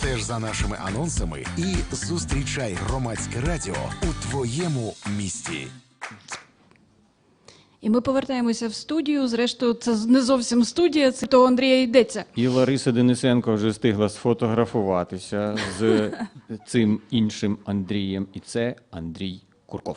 Стеж за нашими анонсами і зустрічай громадське радіо у твоєму місті. І ми повертаємося в студію. Зрештою, це не зовсім студія, це то Андрія йдеться. І Лариса Денисенко вже встигла сфотографуватися з цим іншим Андрієм, і це Андрій Курков.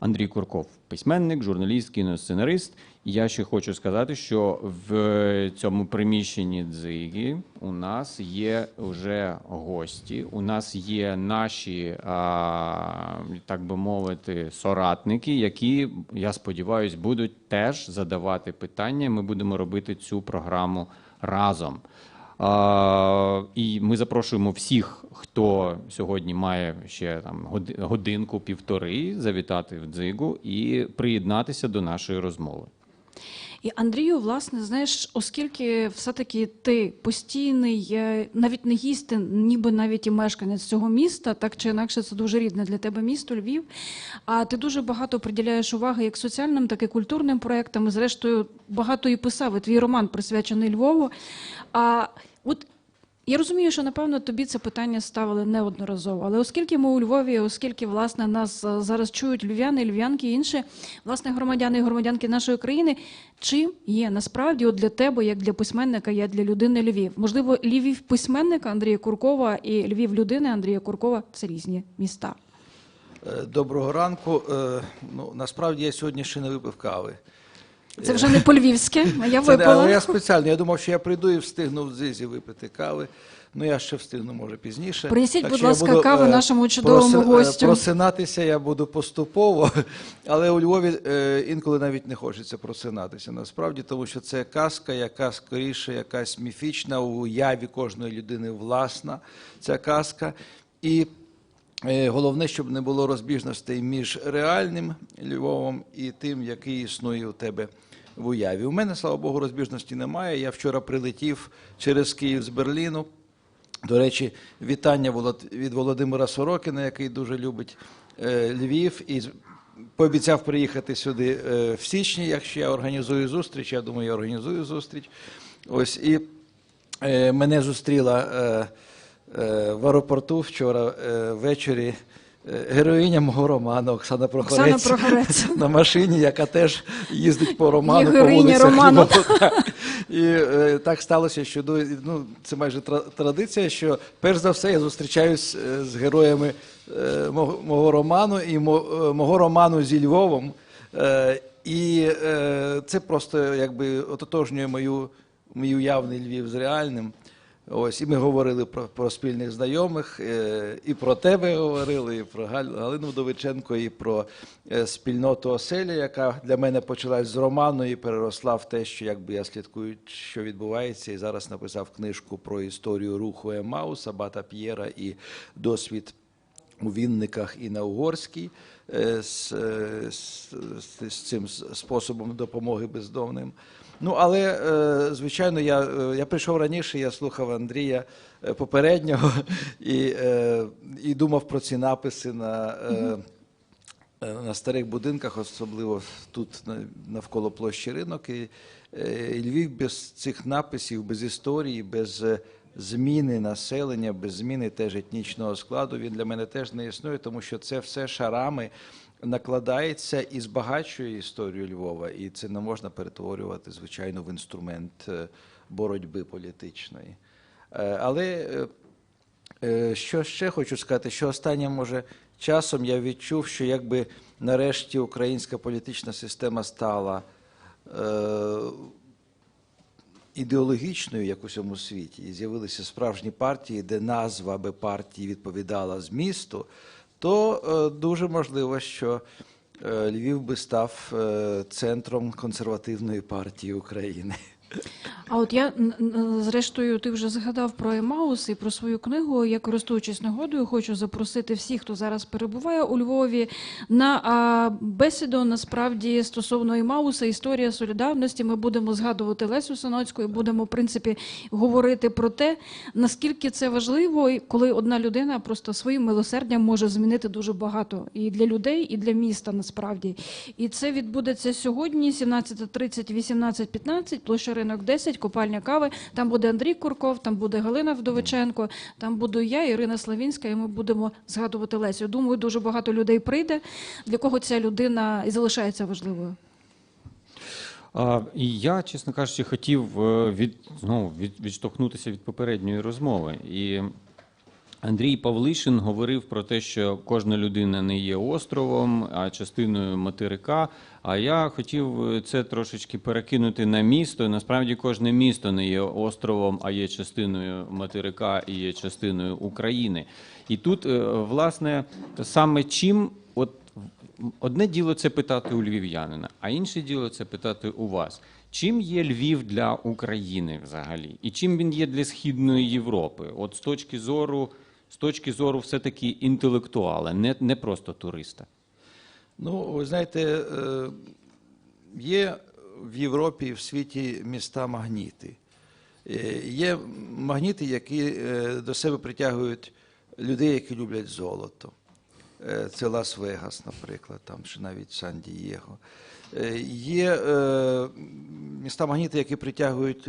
Андрій Курков, письменник, журналіст, кіносценарист. І я ще хочу сказати, що в цьому приміщенні дзиги у нас є вже гості. У нас є наші, а, так би мовити, соратники, які, я сподіваюся, будуть теж задавати питання. Ми будемо робити цю програму разом. І ми запрошуємо всіх, хто сьогодні має ще там годи- годинку, півтори, завітати в дзигу і приєднатися до нашої розмови. І Андрію, власне, знаєш, оскільки все-таки ти постійний, навіть не гість, ніби навіть і мешканець цього міста, так чи інакше це дуже рідне для тебе місто Львів. А ти дуже багато приділяєш уваги як соціальним, так і культурним проектам. Зрештою, багато і писав. І твій роман присвячений Львову. А от я розумію, що напевно тобі це питання ставили неодноразово, але оскільки ми у Львові, оскільки власне нас е, зараз чують львів'яни, львів'янки і інші власне громадяни і громадянки нашої країни, чим є насправді от для тебе, як для письменника, як для людини Львів? Можливо, Львів письменника Андрія Куркова і Львів людини Андрія Куркова це різні міста. Е, Доброго ранку. Е, Ну, насправді я сьогодні ще не випив кави. Це вже не по-львівськи, я Це але я спеціально. Я думав, що я прийду і встигну в зизі випити кави. Ну, я ще встигну, може, пізніше. Принесіть, Так будь ласка, буду, кави е, нашому чудовому проси- е, гостю. Просинатися я буду поступово, але у Львові е, інколи навіть не хочеться просинатися. Насправді, тому що це казка, яка скоріше якась міфічна, у уяві кожної людини власна ця казка. І Головне, щоб не було розбіжностей між реальним Львовом і тим, який існує у тебе в уяві. У мене, слава Богу, розбіжності немає. Я вчора прилетів через Київ з Берліну. До речі, вітання від Володимира Сорокіна, який дуже любить е, Львів, і пообіцяв приїхати сюди е, в січні, якщо я організую зустріч. Я думаю, я організую зустріч. Ось і е, мене зустріла е, е, в аеропорту вчора е, ввечері. е, Героїня мого роману Оксана Прохорець, Оксана Прохорець. на машині, яка теж їздить по роману по вулицях роману. І е, так сталося, що ну, це майже традиція, що перш за все я зустрічаюсь е, з героями е, мого, мого роману і мо- е, мого роману зі Львовом. Е, і е, це просто якби ототожнює мою, мій уявний Львів з реальним. Ось, і ми говорили про, про спільних знайомих, е, і про тебе говорили, і про Галину Вдовиченко, і про е, спільноту оселя, яка для мене почалась з роману і переросла в те, що якби я слідкую, що відбувається, і зараз написав книжку про історію руху Емауса, Бата П'єра і досвід у Вінниках і на Угорській е, з, з, з, з цим способом допомоги бездомним. Ну, але, е, звичайно, я, е, я прийшов раніше, я слухав Андрія е, попереднього і, і думав про ці написи на. на старих будинках, особливо тут на- навколо площі ринок. І, і Львів без цих написів, без історії, без зміни населення, без зміни теж етнічного складу, він для мене теж не існує, тому що це все шарами накладається і збагачує історію Львова. І це не можна перетворювати, звичайно, в інструмент е, боротьби політичної. Е, Але е, Що ще хочу сказати, що останнім може часом я відчув, що якби нарешті українська політична система стала ідеологічною, як у всьому світі, і з'явилися справжні партії, де назва аби партії відповідала змісту, то е, дуже можливо, що е, Львів би став е, центром консервативної партії України. А от я зрештою, ти вже згадав про Емаус і про свою книгу. Я користуючись нагодою, хочу запросити всіх, хто зараз перебуває у Львові, на бесіду насправді стосовно Емауса, історія солідарності. Ми будемо згадувати Лесю Саноцьку і будемо, в принципі, говорити про те, наскільки це важливо, коли одна людина просто своїм милосердям може змінити дуже багато і для людей, і для міста насправді. І це відбудеться сьогодні, 17.30, 18.15, площа ринок 10, купальня кави. Там буде Андрій Курков, там буде Галина Вдовиченко, там буду я, Ірина Славінська, і ми будемо згадувати Лесю. Думаю, дуже багато людей прийде, для кого ця людина і залишається важливою. І я, чесно кажучи, хотів е, від, ну, від, відштовхнутися від попередньої розмови. І Андрій Павлишин говорив про те, що кожна людина не є островом, а частиною материка. А я хотів це трошечки перекинути на місто. Насправді кожне місто не є островом, а є частиною материка і є частиною України. І тут, е, власне, саме чим, от одне діло це питати у львів'янина, а інше діло це питати у вас. Чим є Львів для України взагалі? І чим він є для Східної Європи? От з точки зору, з точки зору все-таки інтелектуала, не, не просто туриста. Ну, ви знаєте, е, є в Європі і в світі міста магніти. Е, Є магніти, які е, до себе притягують людей, які люблять золото. Це Лас-Вегас, наприклад, там, чи навіть Сан-Дієго. Є міста магніти, які притягують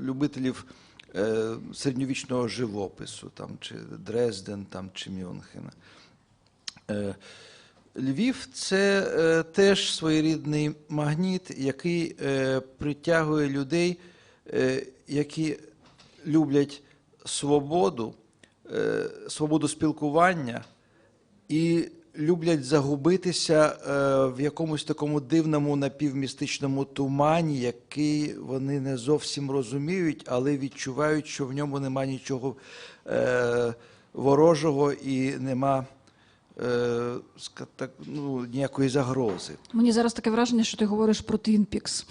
любителів середньовічного живопису, там, чи Дрезден, там, чи Мюнхен. Е, Львів це е, теж своєрідний магніт, який е, притягує людей, е, які люблять свободу, е, свободу спілкування і люблять загубитися е, в якомусь такому дивному напівмістичному тумані, який вони не зовсім розуміють, але відчувають, що в ньому нема нічого е, ворожого і нема е, так, ну, ніякої загрози. Мені зараз таке враження, що ти говориш про Peaks.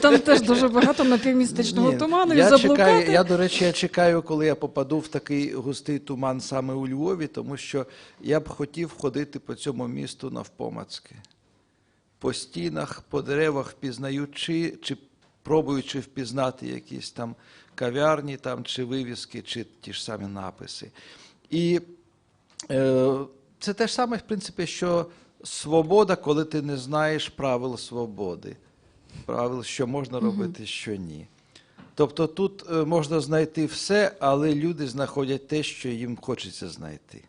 Там теж дуже багато напівмістичного Ні, туману і я, заблукати. чекаю, я, до речі, я чекаю, коли я попаду в такий густий туман саме у Львові, тому що я б хотів ходити по цьому місту навпомацьки. По стінах, по деревах, впізнаючи чи пробуючи впізнати якісь там кав'ярні там, чи вивіски, чи ті ж самі написи. І е, це те ж саме, в принципі, що свобода, коли ти не знаєш правил свободи, правил, що можна робити, що ні. Тобто тут е, можна знайти все, але люди знаходять те, що їм хочеться знайти.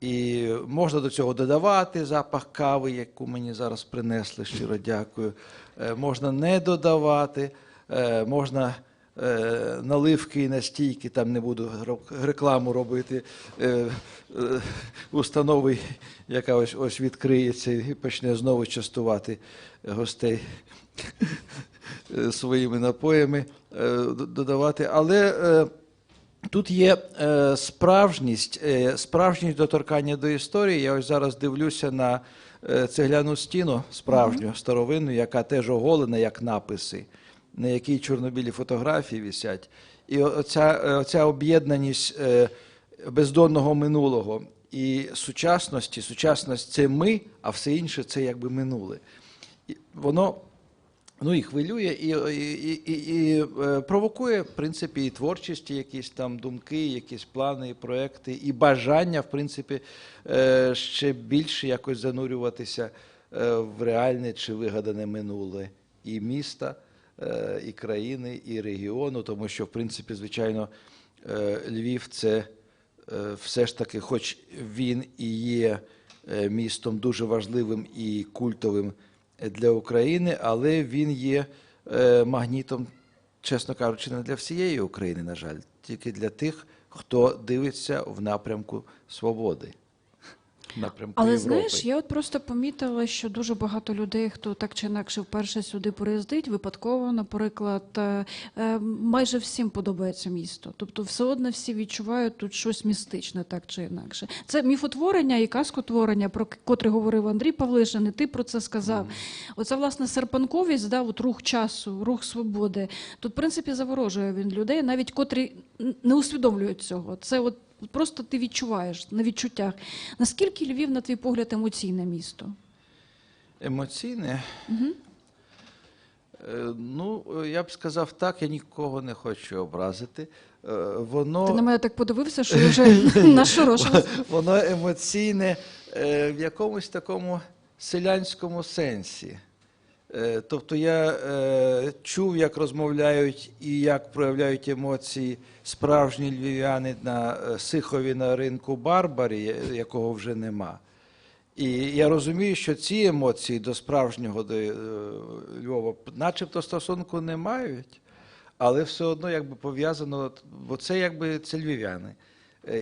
І можна до цього додавати запах кави, яку мені зараз принесли, щиро дякую. Е, Можна не додавати, е, можна наливки і настійки, там не буду рекламу робити, е, е, установи, яка ось, ось відкриється і почне знову частувати гостей е, своїми напоями, е, додавати. Але е, Тут є е, справжність, е, справжність доторкання до історії. Я ось зараз дивлюся на е, цегляну стіну справжню, старовинну, яка теж оголена, як написи, на якій чорнобілі фотографії висять. І оця, оця об'єднаність е, бездонного минулого і сучасності. Сучасність це ми, а все інше це якби минуле. І воно ну, і хвилює, і, і, і, і, е, провокує, в принципі, і творчість, якісь там думки, якісь плани, і проекти, і бажання, в принципі, е, ще більше якось занурюватися в реальне чи вигадане минуле і міста, і країни, і регіону, тому що, в принципі, звичайно, е, Львів це е, все ж таки, хоч він і є е, містом дуже важливим і культовим для України, але він є е, магнітом, чесно кажучи, не для всієї України, на жаль, тільки для тих, хто дивиться в напрямку свободи. Напрямку Але Європи. знаєш, я от просто помітила, що дуже багато людей, хто так чи інакше вперше сюди приїздить, випадково, наприклад, е, е, майже всім подобається місто. Тобто, все одно всі відчувають тут щось містичне, так чи інакше. Це міфотворення і казкотворення, про котре говорив Андрій Павлишин, і ти про це сказав. Оце власне серпанковість, да, от рух часу, рух свободи. Тут, в принципі, заворожує він людей, навіть котрі не усвідомлюють цього. Це От Просто ти відчуваєш на відчуттях. Наскільки Львів, на твій погляд, емоційне місто? Емоційне. Е, Ну, я б сказав так, я нікого не хочу образити. Е, Воно... Ти на мене так подивився, що я вже нашорошилася. Воно емоційне е, в якомусь такому селянському сенсі. Е, Тобто я е, чув, як розмовляють і як проявляють емоції справжні львів'яни на е, Сихові на ринку Барбарі, якого вже нема. І я розумію, що ці емоції до справжнього до, Львова начебто стосунку не мають, але все одно якби пов'язано, бо це якби це львів'яни.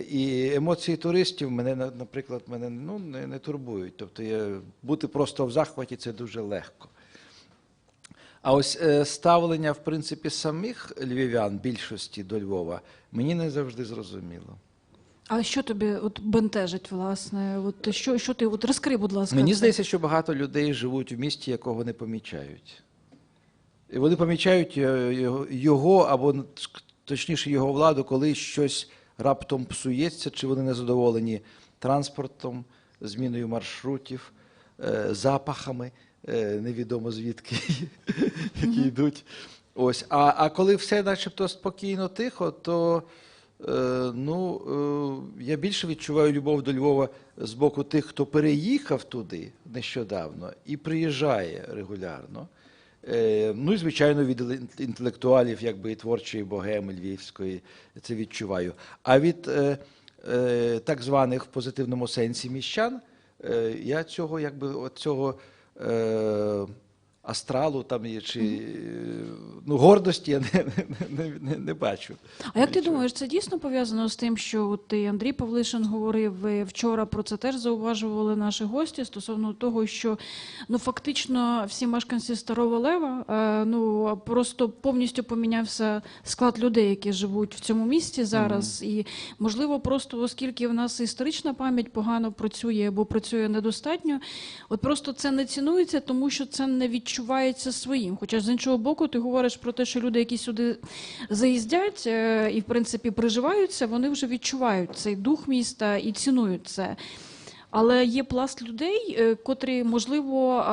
І емоції туристів мене, наприклад, мене ну, не, не турбують. Тобто я, бути просто в захваті це дуже легко. А ось е, ставлення, в принципі, самих львів'ян, більшості до Львова, мені не завжди зрозуміло. А що тобі от бентежить, власне? От що, що ти от розкрий, будь ласка. Мені здається, що багато людей живуть в місті, якого не помічають. І вони помічають е, його- або точніше його владу, коли щось раптом псується, чи вони незадоволені транспортом, зміною маршрутів, е, запахами, невідомо звідки, які йдуть. Ось. А, а коли все начебто спокійно, тихо, то е, ну, е, я більше відчуваю любов до Львова з боку тих, хто переїхав туди нещодавно і приїжджає регулярно. Е, Ну і звичайно від інтелектуалів, якби і творчої богеми львівської, це відчуваю. А від е, е, так званих в позитивному сенсі міщан, е, я цього якби от цього е, астралу там є, чи е, ну, гордості я не, не, не, не, бачу. А як ти думаєш, це дійсно пов'язано з тим, що от і Андрій Павлишин говорив вчора про це теж зауважували наші гості стосовно того, що ну фактично всі мешканці Старого Лева е, ну просто повністю помінявся склад людей, які живуть в цьому місті зараз. І можливо, просто оскільки в нас історична пам'ять погано працює або працює недостатньо, от просто це не цінується, тому що це не відчувається своїм. Хоча з іншого боку, ти говориш про те, що люди, які сюди заїздять е, і в принципі приживаються, вони вже відчувають цей дух міста і цінують це. Але є пласт людей, е, котрі, можливо,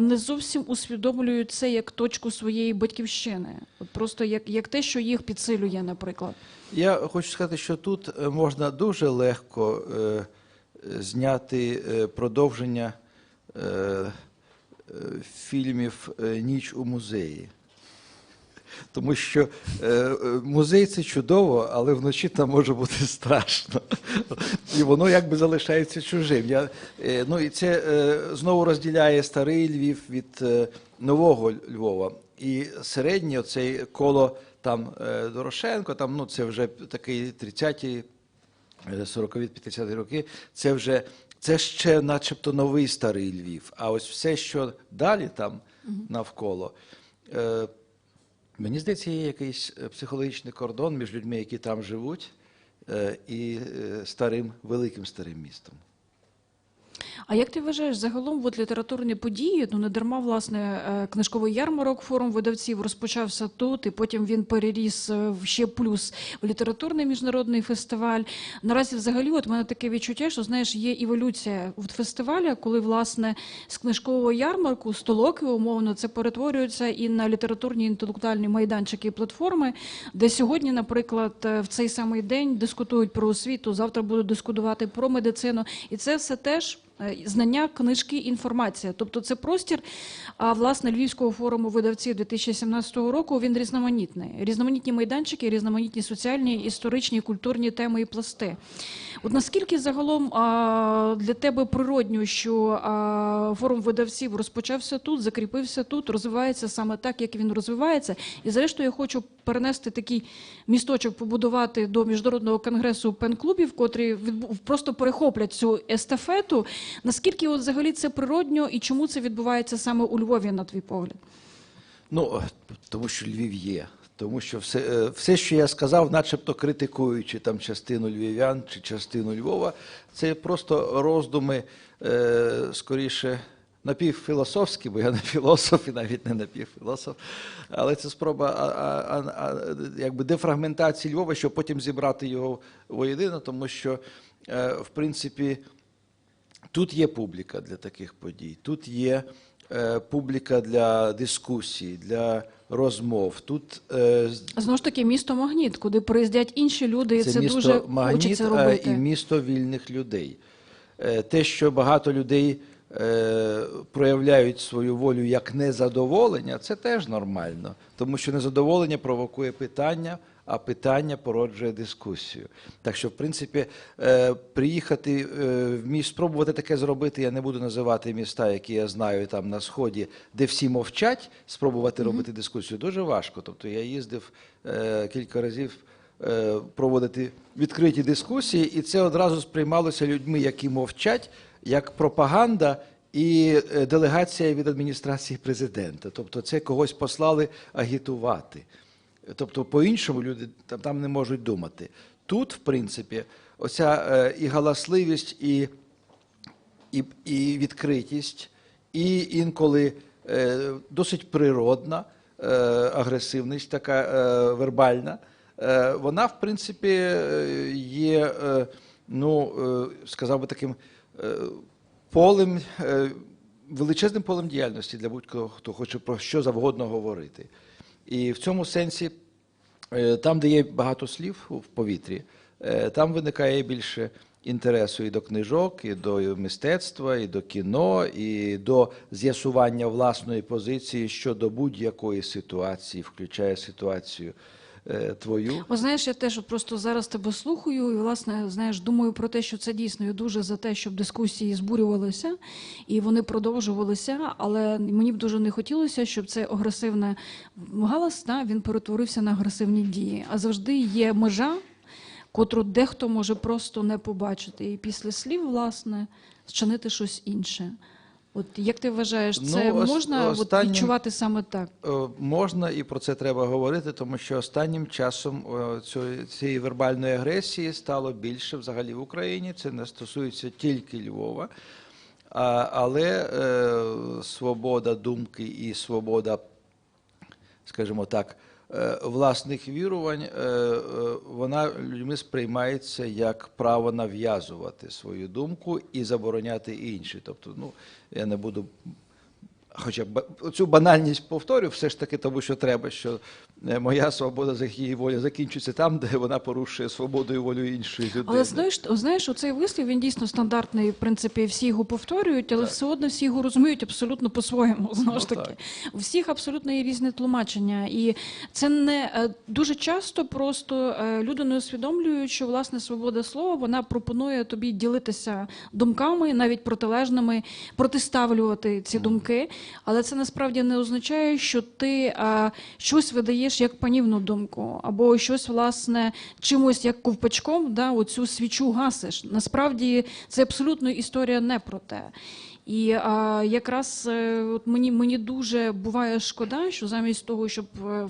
не зовсім усвідомлюють це як точку своєї батьківщини, от просто як, як те, що їх підсилює, наприклад. Я хочу сказати, що тут е, можна дуже легко е, зняти продовження е, фільмів е, Ніч у музеї. Тому що е, е, музей це чудово, але вночі там може бути страшно. І воно якби залишається чужим. Я, ну, і це знову розділяє старий Львів від нового Львова. І середнє оцей коло там Дорошенко, там, ну, це вже такий 30-ті, 40-ті, 50-ті роки, це вже це ще начебто новий старий Львів. А ось все, що далі там навколо. Е, Мені здається, є якийсь е, психологічний кордон між людьми, які там живуть, е, і е, старим, великим старим містом. А як ти вважаєш, загалом от літературні події, ну не дарма, власне, е, книжковий ярмарок, форум видавців розпочався тут, і потім він переріс е, в ще плюс в літературний міжнародний фестиваль. Наразі, взагалі, от мене таке відчуття, що знаєш, є еволюція от фестиваля, коли власне з книжкового ярмарку, столоки умовно, це перетворюється і на літературні інтелектуальні майданчики і платформи, де сьогодні, наприклад, е, в цей самий день дискутують про освіту, завтра будуть дискутувати про медицину, і це все теж. Е, Знання, книжки, інформація. Тобто це простір, а власне Львівського форуму видавців 2017 року він різноманітний. Різноманітні майданчики, різноманітні соціальні, історичні, культурні теми і пласти. От наскільки загалом для тебе природньо, що форум видавців розпочався тут, закріпився тут, розвивається саме так, як він розвивається. І зрештою я хочу перенести такий місточок, побудувати до міжнародного конгресу пен-клубів, котрі просто перехоплять цю естафету. Наскільки от взагалі це природньо і чому це відбувається саме у Львові, на твій погляд? Ну, е, тому що Львів є. Тому що все, е, все, що я сказав, начебто критикуючи там частину львів'ян чи частину Львова, це просто роздуми е, скоріше напівфілософські, бо я не філософ і навіть не напівфілософ. Але це спроба а, а, а, якби дефрагментації Львова, щоб потім зібрати його воєдино, тому що, е, в принципі, Тут є публіка для таких подій, тут є публіка для дискусій, для розмов. Тут е, Знову ж таки, місто магніт, куди приїздять інші люди, і це, місто дуже магніт хочеться е, робити. і місто вільних людей. Е, те, що багато людей е, проявляють свою волю як незадоволення, це теж нормально, тому що незадоволення провокує питання, а питання породжує дискусію. Так що, в принципі, е, приїхати е, в міст, спробувати таке зробити, я не буду називати міста, які я знаю там на сході, де всі мовчать, спробувати робити дискусію дуже важко. Тобто я їздив е, кілька разів проводити відкриті дискусії, і це одразу сприймалося людьми, які мовчать, як пропаганда. І делегація від адміністрації президента, тобто це когось послали агітувати. Тобто, по-іншому люди там, не можуть думати. Тут, в принципі, оця е, і галасливість, і, і, і відкритість, і інколи е, досить природна е, агресивність, така вербальна, вона, в принципі, є, ну, сказав би таким полем, величезним полем діяльності для будь-кого, хто хоче про що завгодно говорити. І в цьому сенсі, е, там, де є багато слів в повітрі, е, там виникає більше інтересу і до книжок, і до мистецтва, і до кіно, і до з'ясування власної позиції щодо будь-якої ситуації, включає ситуацію твою. О, знаєш, я теж просто зараз тебе слухаю, і власне знаєш, думаю про те, що це дійсно я дуже за те, щоб дискусії збурювалися і вони продовжувалися. Але мені б дуже не хотілося, щоб цей агресивний галас да, він перетворився на агресивні дії. А завжди є межа, котру дехто може просто не побачити, і після слів, власне, зчинити щось інше. От як ти вважаєш, це Ну, можна от, відчувати саме так? Е, Можна і про це треба говорити, тому що останнім часом е, цієї вербальної агресії стало більше взагалі в Україні. Це не стосується тільки Львова. А, але е, свобода думки і свобода, скажімо так, власних вірувань, е, е, вона людьми сприймається як право нав'язувати свою думку і забороняти інші. Тобто, ну, я не буду Хоча цю банальність повторю, все ж таки, тому що треба, що е, моя свобода за її воля закінчується там, де вона порушує свободу і волю іншої людини. Але знаєш, знаєш, оцей вислів він дійсно стандартний. В принципі, всі його повторюють, але все одно всі його розуміють абсолютно по-своєму. Знову ж Ну, таки, у всіх абсолютно є різне тлумачення, і це не е, дуже часто просто е, люди не усвідомлюють, що власне свобода слова вона пропонує тобі ділитися думками, навіть протилежними, протиставлювати ці думки. Але це насправді не означає, що ти е, щось видаєш як панівну думку, або щось власне чимось як ковпачком, да, оцю свічу гасиш. Насправді це абсолютно історія не про те. І а, якраз е, от мені, мені дуже буває шкода, що замість того, щоб е,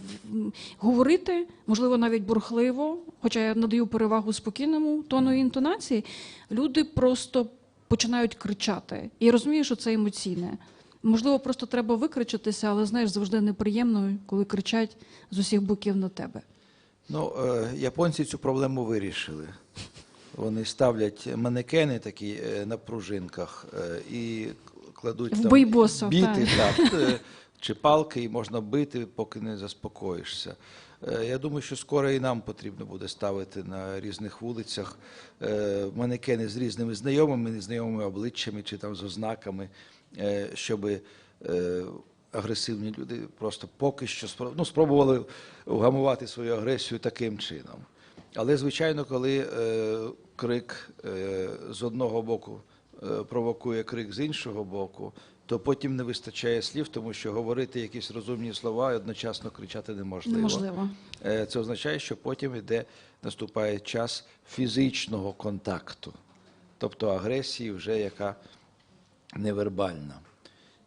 говорити, можливо, навіть бурхливо, хоча я надаю перевагу спокійному тону і інтонації, люди просто починають кричати. І я розумію, що це емоційне. Можливо, просто треба викричатися, але знаєш, завжди неприємно, коли кричать з усіх боків на тебе. Ну, е, японці цю проблему вирішили. Вони ставлять манекени такі е, на пружинках е, і кладуть В там біти, так, е, чи палки, і можна бити, поки не заспокоїшся. Я думаю, що скоро і нам потрібно буде ставити на різних вулицях манекени з різними знайомими, незнайомими обличчями чи там з ознаками, щоб агресивні люди просто поки що ну, спробували вгамувати свою агресію таким чином. Але, звичайно, коли е, крик е, з одного боку е, провокує крик з іншого боку, то потім не вистачає слів, тому що говорити якісь розумні слова і одночасно кричати неможливо. Неможливо. Е, Це означає, що потім іде, наступає час фізичного контакту, тобто агресії, вже яка невербальна.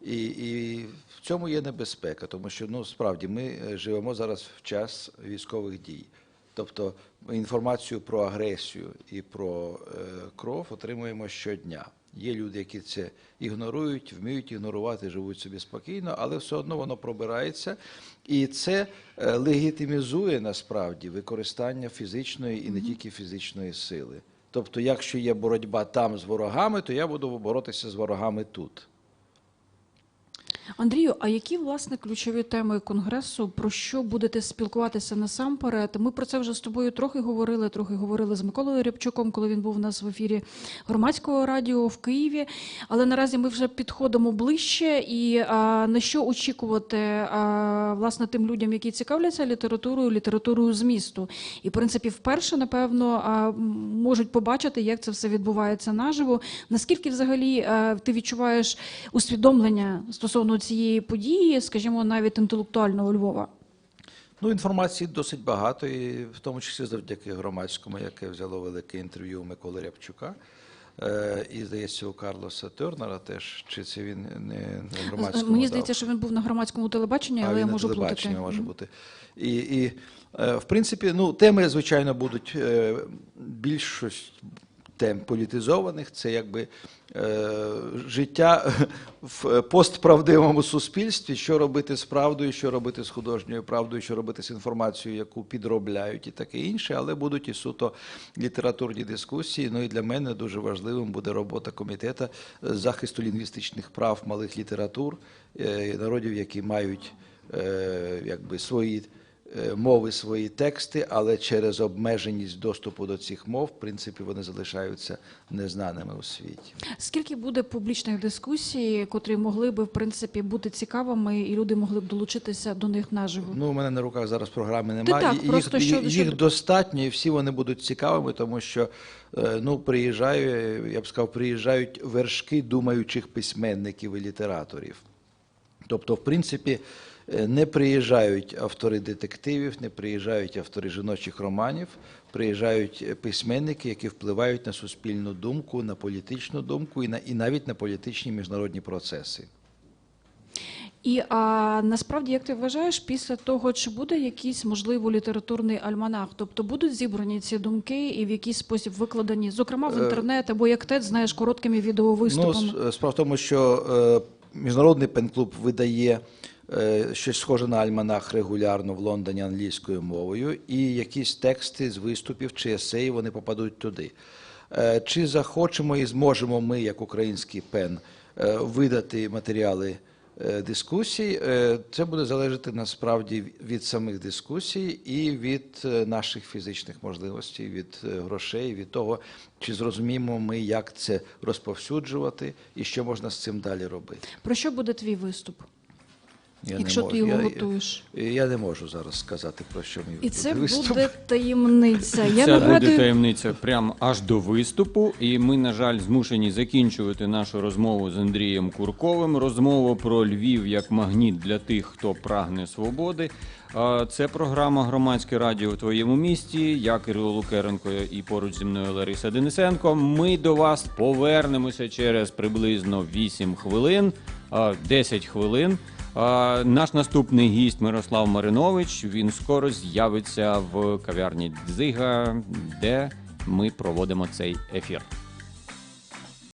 І, і в цьому є небезпека, тому що ну справді ми е, живемо зараз в час військових дій. Тобто інформацію про агресію і про е, кров отримуємо щодня. Є люди, які це ігнорують, вміють ігнорувати, живуть собі спокійно, але все одно воно пробирається, і це е, легітимізує насправді використання фізичної і не тільки фізичної сили. Тобто, якщо є боротьба там з ворогами, то я буду боротися з ворогами тут. Андрію, а які власне ключові теми конгресу? Про що будете спілкуватися насамперед? Ми про це вже з тобою трохи говорили. Трохи говорили з Миколою Рябчуком, коли він був у нас в ефірі громадського радіо в Києві. Але наразі ми вже підходимо ближче. І а, на що очікувати а, власне тим людям, які цікавляться літературою, літературою змісту? І в принципі, вперше напевно а, можуть побачити, як це все відбувається наживо. Наскільки взагалі е, ти відчуваєш усвідомлення стосовно цієї події, скажімо, навіть інтелектуального Львова? Ну, інформації досить багато, і в тому числі завдяки громадському, яке взяло велике інтерв'ю у Миколи Рябчука. Е, І, здається, у Карлоса Тернера теж, чи це він не на громадському Мені здається, що він був на громадському телебаченні, А, але я він на можу телебаченні плутати. може бути. І, і е, в принципі, ну, теми, звичайно, будуть е, більшість тем політизованих. Це якби е, життя в постправдивому суспільстві, що робити з правдою, що робити з художньою правдою, що робити з інформацією, яку підробляють, і таке інше, але будуть і суто літературні дискусії. Ну і для мене дуже важливим буде робота комітету захисту лінгвістичних прав малих літератур, е, народів, які мають е, якби свої мови, свої тексти, але через обмеженість доступу до цих мов, в принципі, вони залишаються незнаними у світі. Скільки буде публічних дискусій, котрі могли би в принципі бути цікавими, і люди могли б долучитися до них наживо? Ну, у мене на руках зараз програми немає. так, І- просто їх, їх щодо- достатньо, і всі вони будуть цікавими, тому що е, ну, приїжджаю, я б сказав, приїжджають вершки думаючих письменників і літераторів. Тобто, в принципі, е, не приїжджають автори детективів, не приїжджають автори жіночих романів, приїжджають е, письменники, які впливають на суспільну думку, на політичну думку і, на, і навіть на політичні міжнародні процеси. І а насправді, як ти вважаєш, після того чи буде якийсь можливо літературний альманах? Тобто будуть зібрані ці думки і в якийсь спосіб викладені, зокрема в інтернет або як ти знаєш короткими Ну, відеовиступами? с- справа в тому, що е, міжнародний пен-клуб видає е, щось схоже на альманах регулярно в Лондоні англійською мовою, і якісь тексти з виступів чи есеї вони попадуть туди. Е, Чи захочемо і зможемо ми, як український пен, е, видати матеріали е, дискусій, е, це буде залежати насправді від самих дискусій і від е, наших фізичних можливостей, від е, грошей, від того, чи зрозуміємо ми, як це розповсюджувати і що можна з цим далі робити. Про що буде твій виступ? Я Якщо не ти його я, готуєш. Я не можу зараз сказати про що мій І це виступ. буде таємниця. Я Це буде нагадую, таємниця прямо аж до виступу. І ми, на жаль, змушені закінчувати нашу розмову з Андрієм Курковим. Розмову про Львів як магніт для тих, хто прагне свободи. А, Це програма Громадське радіо у твоєму місті. Я Кирило Лукеренко і поруч зі мною Лариса Денисенко. Ми до вас повернемося через приблизно 8 хвилин, а, 10 хвилин. Наш наступний гість Мирослав Маринович. Він скоро з'явиться в кав'ярні Дзига, де ми проводимо цей ефір.